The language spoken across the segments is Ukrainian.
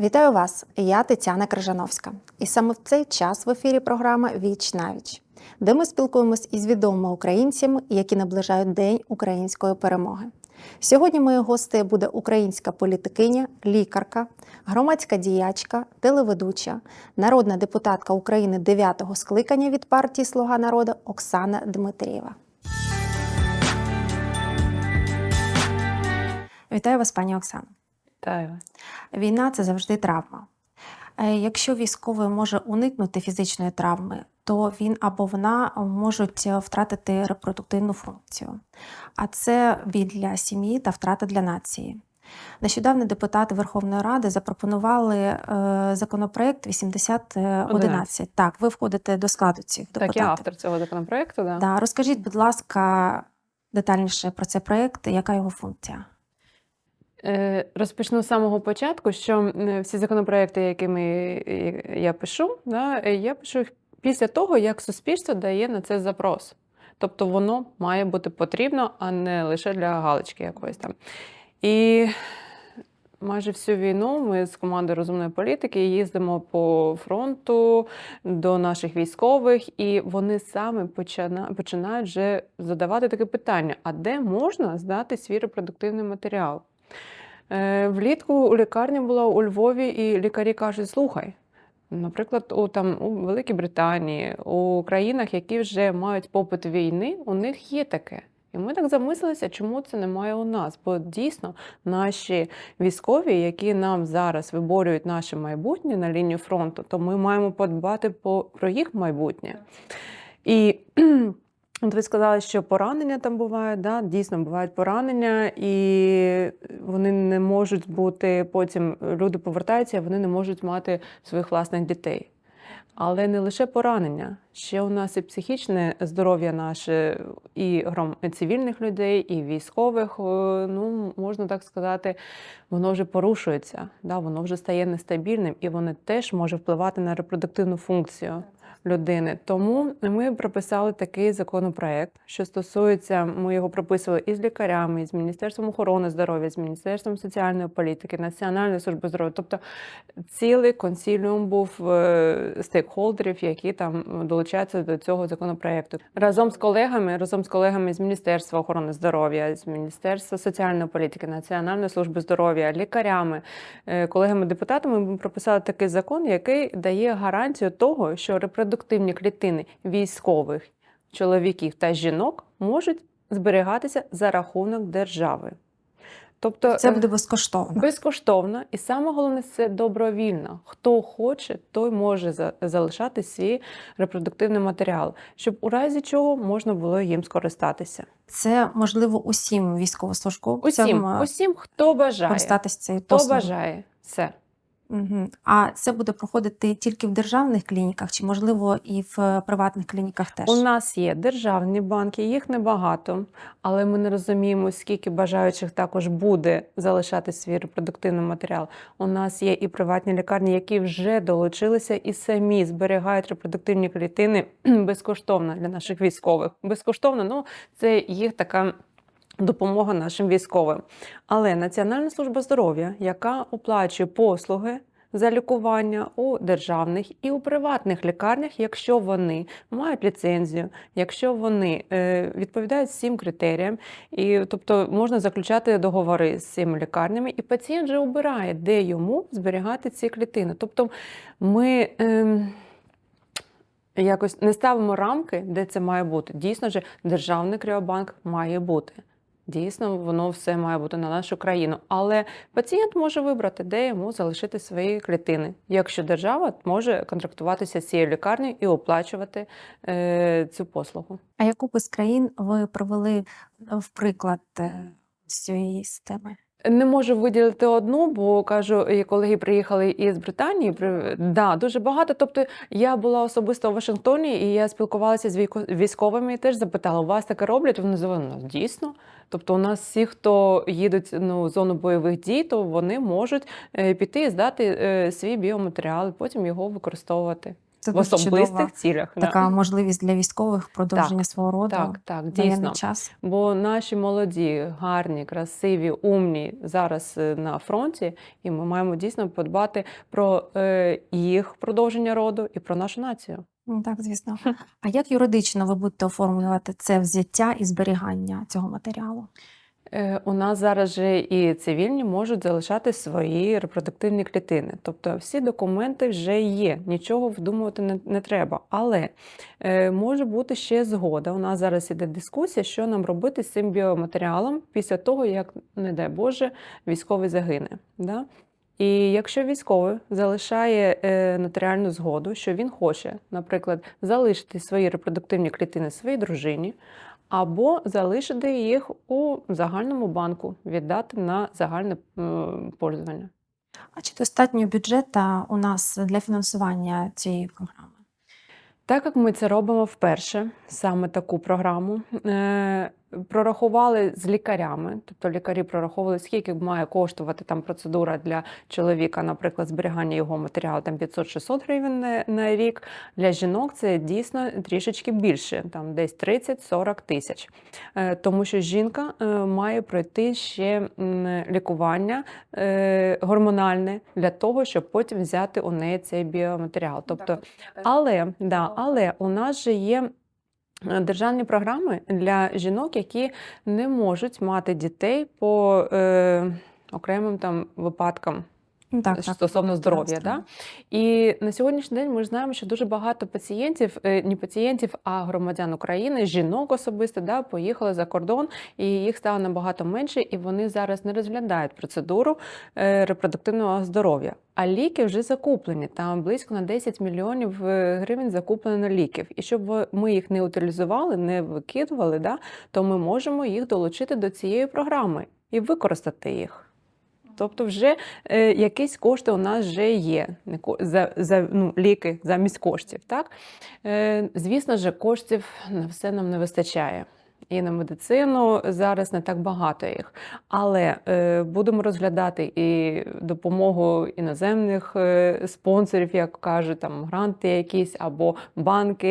Вітаю вас! Я Тетяна Крижановська. І саме в цей час в ефірі програма Віч навіч, де ми спілкуємось із відомими українцями, які наближають День української перемоги. Сьогодні моєю гостею буде українська політикиня, лікарка, громадська діячка, телеведуча, народна депутатка України 9-го скликання від партії Слуга народу Оксана Дмитрієва. Вітаю вас, пані Оксано. Вітаю. Війна це завжди травма. Е, Якщо військовий може уникнути фізичної травми, то він або вона можуть е, втратити репродуктивну функцію. А це біль для сім'ї та втрата для нації. Нещодавно депутати Верховної Ради запропонували е, законопроект 8011. Так, ви входите до складу цих депутатів. Так, я автор цього законопроекту. Да. Да. Розкажіть, будь ласка, детальніше про цей проект, яка його функція? Е, Розпочну з самого початку, що всі законопроекти, якими е, я пишу, е, я пишу їх після того, як суспільство дає на це запрос. Тобто воно має бути потрібно, а не лише для галочки якоїсь там. І майже всю війну ми з командою розумної політики їздимо по фронту до наших військових, і вони саме починають вже задавати таке питання: а де можна здати свій репродуктивний матеріал? Е, Влітку у лікарні була у Львові, і лікарі кажуть: слухай. Наприклад, у там у Великій Британії, у країнах, які вже мають попит війни, у них є таке. І ми так замислилися, чому це немає у нас. Бо дійсно наші військові, які нам зараз виборюють наше майбутнє на лінію фронту, то ми маємо подбати про їх майбутнє. І От ви сказали, що поранення там бувають, да? дійсно бувають поранення, і вони не можуть бути потім, люди повертаються, вони не можуть мати своїх власних дітей. Але не лише поранення, ще у нас і психічне здоров'я наше, і цивільних людей, і військових, е, ну можна так сказати, воно вже порушується, да? воно вже стає нестабільним, і воно теж може впливати на репродуктивну функцію людини. Тому ми прописали такий законопроект, що стосується, ми його прописували і з лікарями, і з Міністерством охорони здоров'я, з Міністерством соціальної політики, Національної служби здоров'я. Тобто цілий консіліум був е, стейкхолдерів, які там долучаються до цього законопроекту. Разом з колегами, разом з колегами з Міністерства охорони здоров'я, з Міністерства соціальної політики, Національної служби здоров'я, лікарями, е, колегами-депутатами ми прописали такий закон, який дає гарантію того, що репродуктивні клітини військових чоловіків та жінок можуть зберігатися за рахунок держави. Тобто Це е, буде безкоштовно. Безкоштовно, і саме головне це добровільно. Хто хоче, той може за- залишати свій репродуктивний матеріал, щоб у разі чого можна було їм скористатися. Це можливо усім військовослужбовцям Усім, е, усім, хто бажає, користатись цією хто послугою. бажає все. Угу. А це буде проходити тільки в державних клініках, чи можливо і в е, приватних клініках теж? У нас є державні банки, їх небагато, але ми не розуміємо, скільки бажаючих також буде залишати свій репродуктивний матеріал. У нас є і приватні лікарні, які вже долучилися і самі зберігають репродуктивні клітини безкоштовно для наших військових. Безкоштовно, ну це їх така. Допомога нашим військовим. Але Національна служба здоров'я, яка оплачує послуги за лікування у державних і у приватних лікарнях, якщо вони мають ліцензію, якщо вони е, відповідають всім критеріям, і тобто можна заключати договори з цими лікарнями, і пацієнт вже обирає, де йому зберігати ці клітини. Тобто ми. ем, Якось не ставимо рамки, де це має бути. Дійсно ж, державний кріобанк має бути. Дійсно, воно все має бути на нашу країну. Але пацієнт може вибрати, де йому залишити свої клітини, якщо держава може контрактуватися з цією лікарнею і оплачувати е, цю послугу. А яку б з країн ви провели е, в приклад е, цієї системи? Не можу виділити одну, бо кажу, і колеги приїхали із Британії. При да, дуже багато. Тобто я була особисто у Вашингтоні, і я спілкувалася з військо- військовими і теж запитала: у вас таке роблять? Вони сказали, ну дійсно. Тобто, у нас всі, хто їдуть ну, в зону бойових дій, то вони можуть е, піти і здати е, свій біоматеріал, і потім його використовувати. Це в особистих чудова цілях. да. така можливість для військових продовження свого роду Так, так, дійсно. час. Бо наші молоді, гарні, красиві, умні зараз е, на фронті, і ми маємо дійсно подбати про е, їх продовження роду і про нашу націю. Ну, Так, звісно. А як юридично ви будете оформлювати це взяття і зберігання цього матеріалу? Е, У нас зараз же і цивільні можуть залишати свої репродуктивні клітини. Тобто всі документи вже є, нічого вдумувати не, не треба. Але е, може бути ще згода. У нас зараз іде дискусія, що нам робити з цим біоматеріалом після того, як, не дай Боже, військовий загине. Да? І якщо військовий залишає е, нотаріальну згоду, що він хоче, наприклад, залишити свої репродуктивні клітини своїй дружині, або залишити їх у загальному банку, віддати на загальне е, пользування. А чи достатньо бюджету у нас для фінансування цієї програми? Так як ми це робимо вперше, саме таку програму, е, прорахували з лікарями, тобто лікарі прораховували, скільки має коштувати там процедура для чоловіка, наприклад, зберігання його матеріалу там 500-600 гривень на, на рік. Для жінок це дійсно трішечки більше, там десь 30-40 тисяч. Е, тому що жінка е, має пройти ще лікування е, гормональне для того, щоб потім взяти у неї цей біоматеріал. Тобто але, да, але у нас же є державні програми для жінок, які не можуть мати дітей по е, окремим там випадкам Так, так. стосовно здоров'я. Да? І на сьогоднішній день ми ж знаємо, що дуже багато пацієнтів, е, не пацієнтів, а громадян України, жінок особисто, да, поїхали за кордон, і їх стало набагато менше, і вони зараз не розглядають процедуру е, репродуктивного здоров'я. А ліки вже закуплені. Там близько на 10 мільйонів е, гривень закуплено ліків. І щоб ми їх не утилізували, не викидували, да, то ми можемо їх долучити до цієї програми і використати їх. Тобто, вже е, якісь кошти у нас вже є за, за ну, ліки замість коштів. Так? Е, звісно ж, коштів на все нам не вистачає. І на медицину зараз не так багато їх. Але е, будемо розглядати і допомогу іноземних е, спонсорів, як кажуть, там гранти якісь або банки,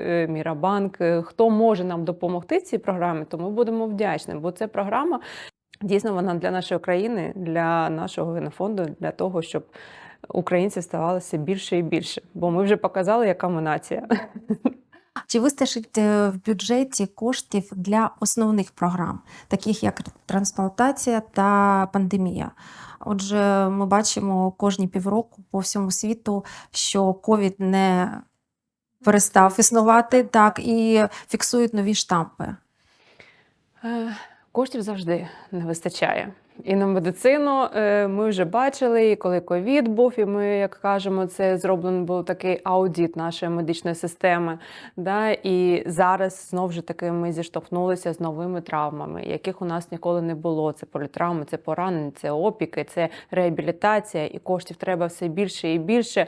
е, Мірабанк. Е, Хто може нам допомогти цій програмі, то ми будемо вдячні, бо це програма Дійсно, вона для нашої країни, для нашого генофонду, для того, щоб українців ставалося більше і більше. Бо ми вже показали, яка ми нація. Чи вистачить е, в бюджеті коштів для основних програм, таких як трансплантація та пандемія? Отже, ми бачимо кожні півроку по всьому світу, що ковід не перестав існувати, так і фіксують нові штампи. Коштів завжди не вистачає. І на медицину е, ми вже бачили, і коли ковід був, і ми, як кажемо, це зроблений був такий аудит нашої медичної системи. Да? І зараз знову ж таки ми зіштовхнулися з новими травмами, яких у нас ніколи не було. Це політравми, це поранення, це опіки, це реабілітація, і коштів треба все більше і більше.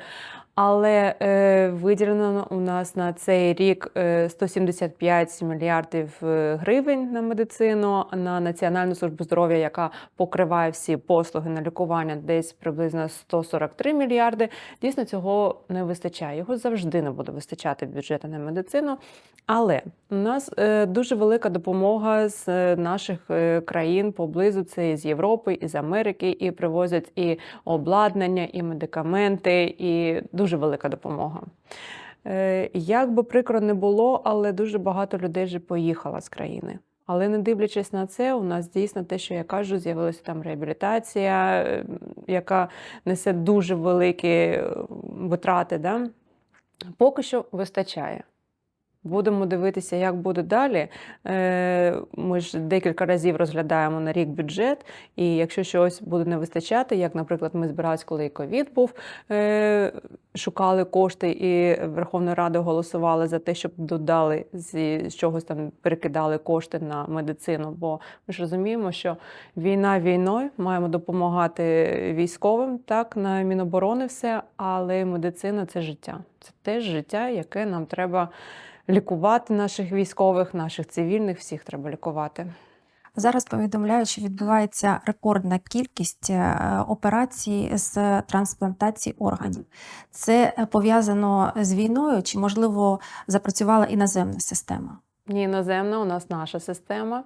Але е, виділено у нас на цей рік е, 175 мільярдів е, гривень на медицину, на Національну службу здоров'я, яка покриває всі послуги на лікування, десь приблизно 143 мільярди. Дійсно, цього не вистачає. Його завжди не буде вистачати бюджету на медицину. Але у нас е, дуже велика допомога з е, наших е, країн поблизу. Це з Європи, із Америки, і привозять і обладнання, і медикаменти, і дуже велика допомога. Е, Як би прикро не було, але дуже багато людей вже поїхало з країни. Але не дивлячись на це, у нас дійсно те, що я кажу, з'явилася там реабілітація, е, яка несе дуже великі е, витрати. Да? Поки що вистачає. Будемо дивитися, як буде далі. Е, Ми ж декілька разів розглядаємо на рік бюджет, і якщо щось буде не вистачати, як, наприклад, ми збиралися, коли ковід був, е, шукали кошти, і Верховна Рада голосувала за те, щоб додали з чогось там перекидали кошти на медицину. Бо ми ж розуміємо, що війна війною маємо допомагати військовим, так на Міноборони все, але медицина це життя. Це теж життя, яке нам треба лікувати наших військових, наших цивільних, всіх треба лікувати. Зараз повідомляють, що відбувається рекордна кількість е, операцій з трансплантації органів. Це е, пов'язано з війною, чи можливо запрацювала іноземна система? Ні, іноземна, у нас наша система.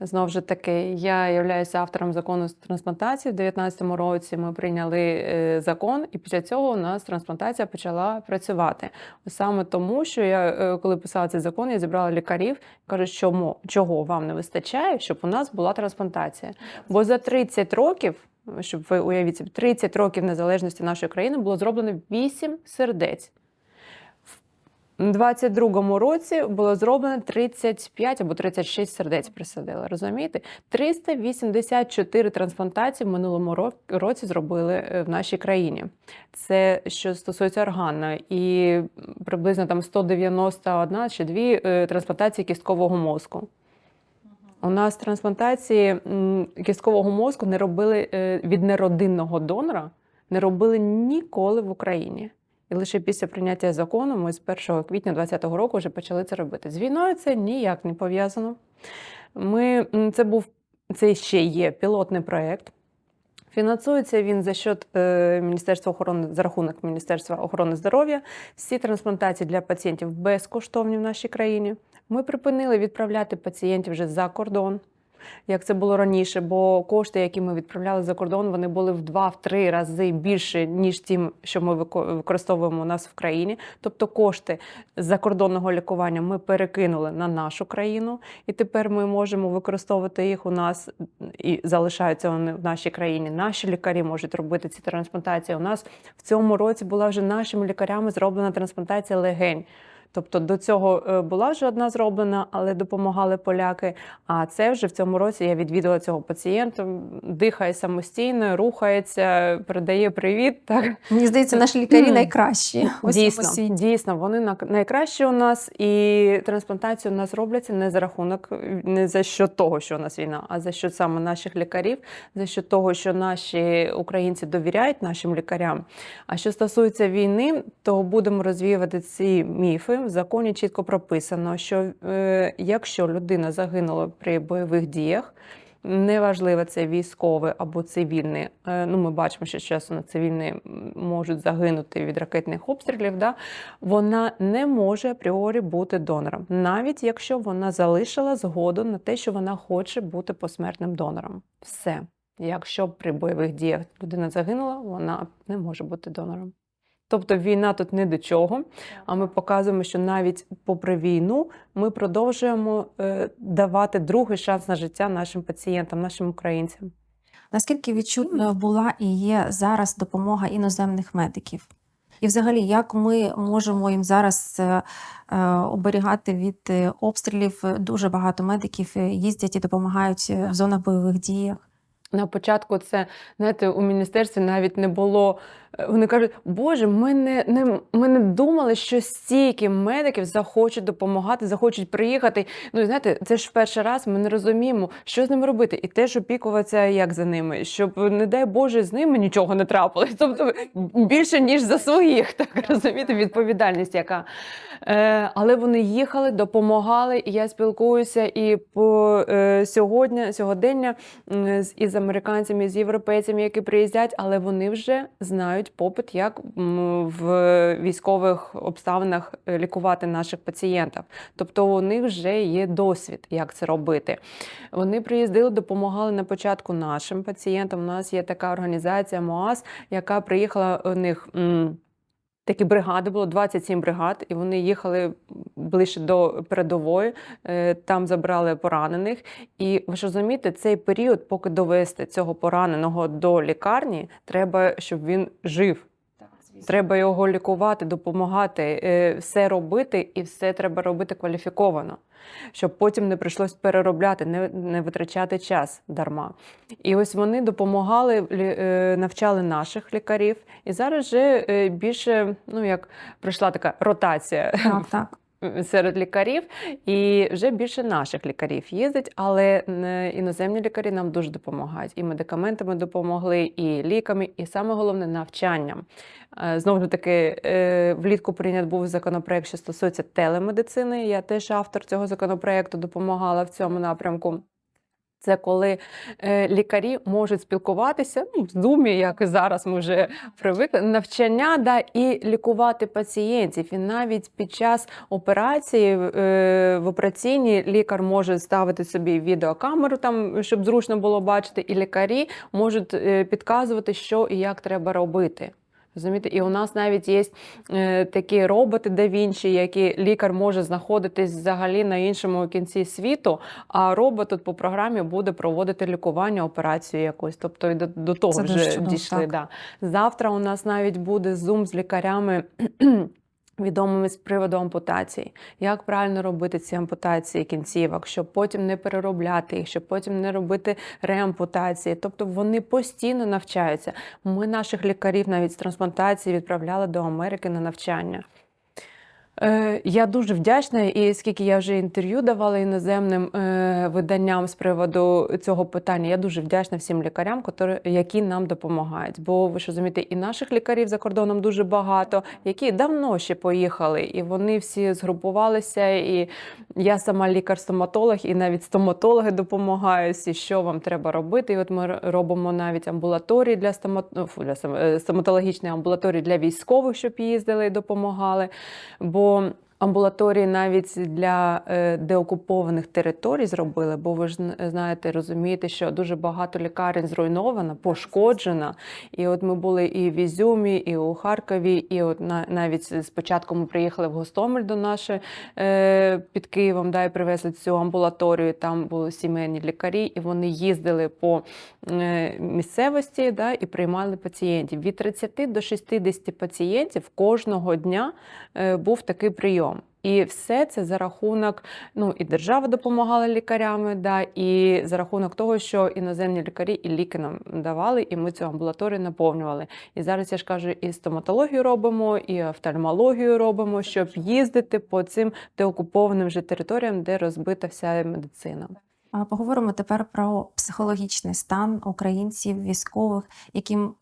Знову ж таки, я являюся автором закону з трансплантації. В 2019 році ми прийняли е, закон, і після цього у нас трансплантація почала працювати. Саме тому, що я, е, коли писала цей закон, я зібрала лікарів, кажуть, що мо- чого вам не вистачає, щоб у нас була трансплантація. Бо за 30 років, щоб ви уявіть 30 років незалежності нашої країни було зроблено 8 сердець. У 22-му році було зроблено 35 або 36 сердець присадили. Розумієте? 384 трансплантації в минулому році зробили е, в нашій країні. Це що стосується органної, і приблизно там 191 чи 2 е, трансплантації кісткового мозку. У нас трансплантації кісткового мозку не робили е, від неродинного донора, не робили ніколи в Україні. І лише після прийняття закону ми з 1 квітня 2020 року вже почали це робити. З війною це ніяк не пов'язано. Ми, це був це ще є пілотний проєкт. Фінансується він за счет е, Міністерства охорони за рахунок Міністерства охорони здоров'я. Всі трансплантації для пацієнтів безкоштовні в нашій країні. Ми припинили відправляти пацієнтів вже за кордон, як це було раніше, бо кошти, які ми відправляли за кордон, вони були в два-три рази більше, ніж ті, що ми використовуємо у нас в країні. Тобто кошти закордонного лікування ми перекинули на нашу країну, і тепер ми можемо використовувати їх у нас і залишаються вони в нашій країні. Наші лікарі можуть робити ці трансплантації. У нас в цьому році була вже нашими лікарями зроблена трансплантація легень. Тобто до цього е, була вже одна зроблена, але допомагали поляки. А це вже в цьому році я відвідала цього пацієнта, дихає самостійно, рухається, передає привіт. Так Мені здається, наші лікарі найкращі. у дійсно, дійсно, вони на- найкращі у нас, і трансплантації у нас робляться не за рахунок, не за що того, що у нас війна, а за що саме наших лікарів, за що того, що наші українці довіряють нашим лікарям. А що стосується війни, то будемо розвіювати ці міфи. В законі чітко прописано, що е, якщо людина загинула при бойових діях. Неважливо, це військовий або цивільний. Е, Ну, ми бачимо, що часом цивільні можуть загинути від ракетних обстрілів. Да? Вона не може апріорі бути донором, навіть якщо вона залишила згоду на те, що вона хоче бути посмертним донором. Все. Якщо при бойових діях людина загинула, вона не може бути донором. Тобто війна тут не до чого, а ми показуємо, що навіть попри війну ми продовжуємо е, давати другий шанс на життя нашим пацієнтам, нашим українцям. Наскільки відчутною була і є зараз допомога іноземних медиків? І взагалі, як ми можемо їм зараз е, е, оберігати від обстрілів? Дуже багато медиків їздять і допомагають в зонах бойових діях. На початку це, знаєте, у міністерстві навіть не було. Вони кажуть, Боже, ми не, не, ми не думали, що стільки медиків захочуть допомагати, захочуть приїхати. Ну, і знаєте, це ж перший раз ми не розуміємо, що з ними робити, і теж опікуватися як за ними, щоб, не дай Боже, з ними нічого не трапилось. Тобто більше, ніж за своїх, так розумієте, відповідальність яка. Е, але вони їхали, допомагали, і я спілкуюся і по е, сьогодні, сьогодення з із американцями, з європейцями, які приїздять, але вони вже знають попит, як в військових обставинах е, лікувати наших пацієнтів. Тобто у них вже є досвід, як це робити. Вони приїздили, допомагали на початку нашим пацієнтам. У нас є така організація МОАС, яка приїхала у них. Такі бригади було 27 бригад, і вони їхали ближче до передової. е, Там забрали поранених. І ви ж розумієте, цей період, поки довести цього пораненого до лікарні, треба, щоб він жив. Треба його лікувати, допомагати, е, все робити, і все треба робити кваліфіковано, щоб потім не прийшлось переробляти, не, не витрачати час дарма. І ось вони допомагали, е, навчали наших лікарів. І зараз вже е, більше, ну як пройшла така ротація Так, так. Серед лікарів, і вже більше наших лікарів їздить, але іноземні лікарі нам дуже допомагають. І медикаментами допомогли, і ліками, і саме головне навчанням. Е, Знову ж таки, е, влітку прийнят був законопроект, що стосується телемедицини. Я теж автор цього законопроекту допомагала в цьому напрямку. Це коли е, лікарі можуть спілкуватися ну, в зумі, як і зараз ми вже привикли, навчання да, і лікувати пацієнтів. І навіть під час операції е, в операційній лікар може ставити собі відеокамеру, там, щоб зручно було бачити, і лікарі можуть е, підказувати, що і як треба робити. Розумієте? І у нас навіть є е, такі роботи да Вінчі, які лікар може знаходитись взагалі на іншому кінці світу, а робот тут по програмі буде проводити лікування, операцію якусь. Тобто і до, до того Це вже дійшли. так. Да. Завтра у нас навіть буде зум з лікарями. Відомими з приводу ампутацій, як правильно робити ці ампутації кінцівок, щоб потім не переробляти їх, щоб потім не робити реампутації. Тобто вони постійно навчаються. Ми наших лікарів навіть з трансплантації відправляли до Америки на навчання. Е, Я дуже вдячна, і скільки я вже інтерв'ю давала іноземним е, виданням з приводу цього питання, я дуже вдячна всім лікарям, які нам допомагають. Бо ви ж розумієте, і наших лікарів за кордоном дуже багато, які давно ще поїхали, і вони всі згрупувалися. І я сама лікар-стоматолог, і навіть стоматологи допомагають, і що вам треба робити. І от ми робимо навіть амбулаторії для стомат... ну, для е, амбулаторії для військових, щоб їздили і допомагали. Бо по амбулаторії навіть для е, деокупованих територій зробили, бо ви ж знаєте, розумієте, що дуже багато лікарень зруйновано, пошкоджено. І от ми були і в Ізюмі, і у Харкові, і от на, навіть спочатку ми приїхали в Гостомель до нашої е, під Києвом, да, і привезли цю амбулаторію. Там були сімейні лікарі, і вони їздили по е, місцевості да, і приймали пацієнтів. Від 30 до 60 пацієнтів кожного дня був такий прийом. І все це за рахунок, ну і держава допомагала лікарями, да, і за рахунок того, що іноземні лікарі і ліки нам давали, і ми цю амбулаторію наповнювали. І зараз я ж кажу, і стоматологію робимо, і офтальмологію робимо, щоб їздити по цим деокупованим вже територіям, де розбита вся медицина. Поговоримо тепер про психологічний стан українців, військових, яким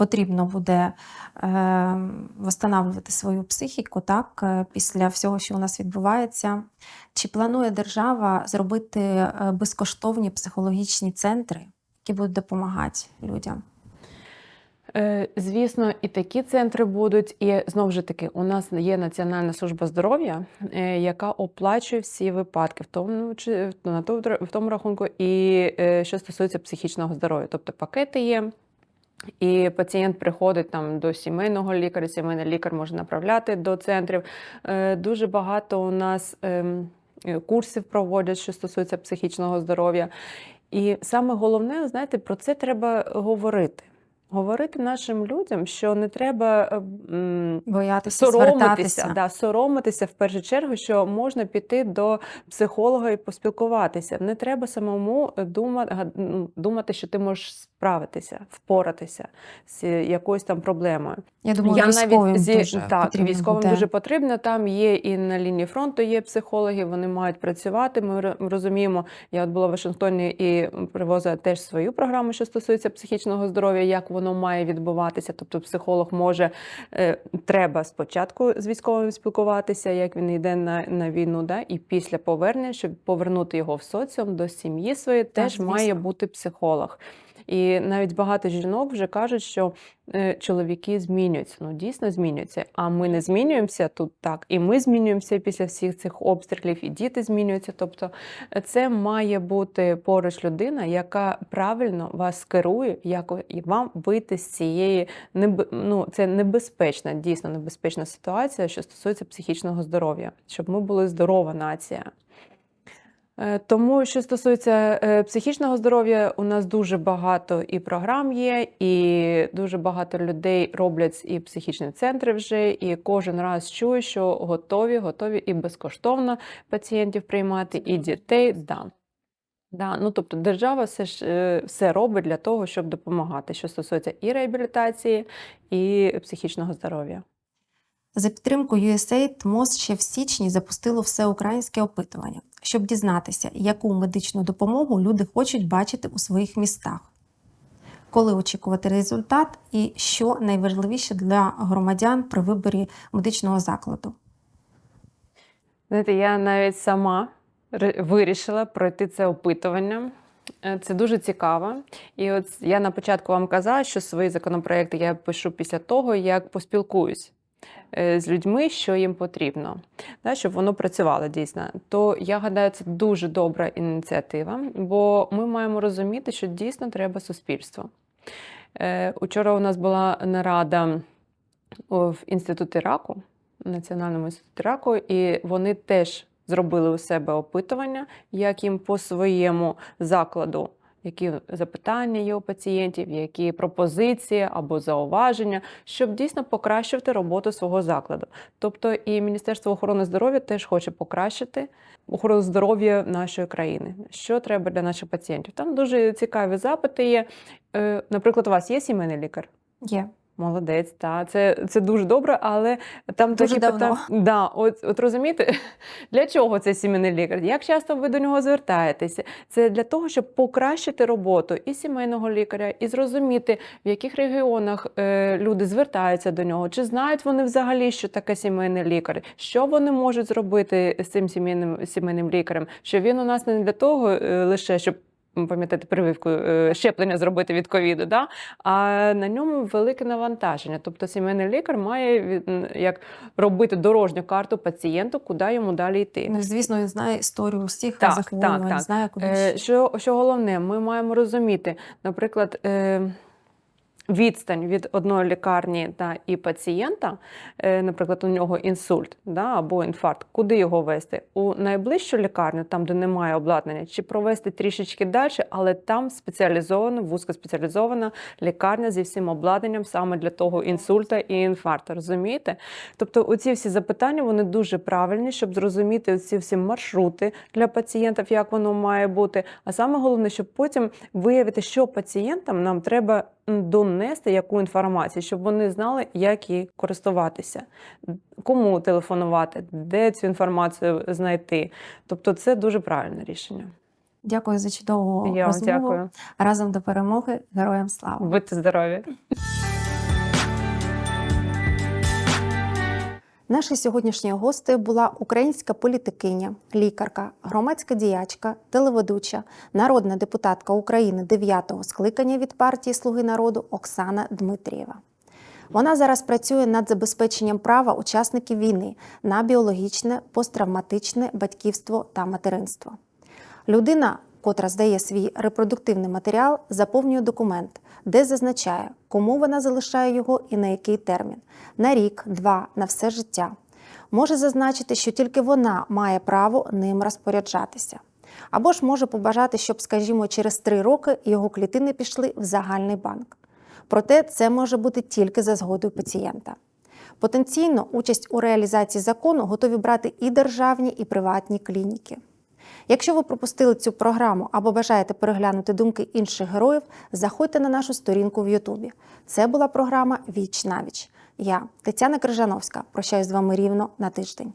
потрібно буде е, восстанавлювати свою психіку, так, е, після всього, що у нас відбувається. Чи планує держава зробити е, безкоштовні психологічні центри, які будуть допомагати людям? Е, Звісно, і такі центри будуть. І знову ж таки, у нас є Національна служба здоров'я, яка оплачує всі випадки, в тому тому в тому рахунку, і що стосується психічного здоров'я, тобто пакети є. І пацієнт приходить там до сімейного лікаря, сімейний лікар може направляти до центрів. Е, Дуже багато у нас ем, е, курсів проводять, що стосується психічного здоров'я. І саме головне, знаєте, про це треба говорити. Говорити нашим людям, що не треба е, Боятися соромитися, да, соромитися в першу чергу, що можна піти до психолога і поспілкуватися. Не треба самому думати, думати, що ти можеш справитися, впоратися з якоюсь там проблемою. Я думаю, я військовим зі- дуже так, військовим буде. дуже потрібно. Там є і на лінії фронту є психологи, вони мають працювати. Ми розуміємо. Я от була в Вашингтоні і привозила теж свою програму, що стосується психічного здоров'я, як воно має відбуватися. Тобто, психолог може е, треба спочатку з військовим спілкуватися, як він йде на, на війну, да, і після повернення, щоб повернути його в соціум до сім'ї своєї, теж звісно. має бути психолог. І навіть багато жінок вже кажуть, що е, чоловіки змінюються. Ну дійсно змінюються. А ми не змінюємося тут так. І ми змінюємося після всіх цих обстрілів, і діти змінюються. Тобто, е, це має бути поруч людина, яка правильно вас керує, як вам вийти з цієї ну, це небезпечна, дійсно небезпечна ситуація, що стосується психічного здоров'я, щоб ми були здорова нація. Е, Тому, що стосується е, психічного здоров'я, у нас дуже багато і програм є, і дуже багато людей роблять і психічні центри вже, і кожен раз чую, що готові, готові і безкоштовно пацієнтів приймати, і дітей. Да. Да, ну тобто держава все ж е, все робить для того, щоб допомагати, що стосується і реабілітації, і психічного здоров'я. За підтримкою USAID МОЗ ще в січні запустило всеукраїнське опитування, щоб дізнатися, яку медичну допомогу люди хочуть бачити у своїх містах, коли очікувати результат і що найважливіше для громадян при виборі медичного закладу. Знаєте, я навіть сама вирішила пройти це опитування. Е, Це дуже цікаво. І от я на початку вам казала, що свої законопроекти я пишу після того, як поспілкуюсь з людьми, що їм потрібно, да, щоб воно працювало дійсно. То я гадаю, це дуже добра ініціатива, бо ми маємо розуміти, що дійсно треба суспільство. Е, Учора у нас була нарада в інституті раку, Національному інституті раку, і вони теж зробили у себе опитування, як їм по своєму закладу, які запитання є у пацієнтів, які пропозиції або зауваження, щоб дійсно покращувати роботу свого закладу. Тобто і Міністерство охорони здоров'я теж хоче покращити охорону здоров'я нашої країни. Що треба для наших пацієнтів? Там дуже цікаві запити є. Е, Наприклад, у вас є сімейний лікар? Є. Молодець, та це, це дуже добре, але там Дуже такі давно. питання. Да, от, от розумієте, для чого цей сімейний лікар? Як часто ви до нього звертаєтеся? Це для того, щоб покращити роботу і сімейного лікаря, і зрозуміти, в яких регіонах е, люди звертаються до нього, чи знають вони взагалі, що таке сімейний лікар, що вони можуть зробити з цим сімейним сімейним лікарем, що він у нас не для того е, лише щоб. Пам'ятаєте, прививку е, щеплення зробити від ковіду, да? а на ньому велике навантаження. Тобто сімейний лікар має як робити дорожню карту пацієнту, куди йому далі йти. Ну, звісно, він знає історію всіх Так, захворювань, так, так. знає, куди Е. Що, що головне, ми маємо розуміти, наприклад, е, відстань від одної лікарні та і пацієнта, е, наприклад, у нього інсульт да, або інфаркт, куди його вести? У найближчу лікарню, там, де немає обладнання, чи провести трішечки далі, але там спеціалізована, вузькоспеціалізована лікарня зі всім обладнанням саме для того інсульта і інфаркту. Розумієте? Тобто, оці всі запитання вони дуже правильні, щоб зрозуміти ці всі маршрути для пацієнтів, як воно має бути. А саме головне, щоб потім виявити, що пацієнтам нам треба м, донести яку інформацію, щоб вони знали, як її користуватися, кому телефонувати, де цю інформацію знайти. Тобто, це дуже правильне рішення. Дякую за чудову Я розмову. дякую. Разом до перемоги. Героям слава! Будьте здорові. Нашою сьогоднішньою гостею була українська політикиня, лікарка, громадська діячка, телеведуча, народна депутатка України 9-го скликання від партії Слуги народу Оксана Дмитрієва. Вона зараз працює над забезпеченням права учасників війни на біологічне, посттравматичне батьківство та материнство. Людина, котра здає свій репродуктивний матеріал, заповнює документ, де зазначає, кому вона залишає його і на який термін на рік, два, на все життя. Може зазначити, що тільки вона має право ним розпоряджатися. Або ж може побажати, щоб, скажімо, через три роки його клітини пішли в загальний банк. Проте це може бути тільки за згодою пацієнта. Потенційно участь у реалізації закону готові брати і державні, і приватні клініки. Якщо ви пропустили цю програму або бажаєте переглянути думки інших героїв, заходьте на нашу сторінку в Ютубі. Це була програма Віч на віч. Я, Тетяна Крижановська, прощаюсь з вами рівно на тиждень.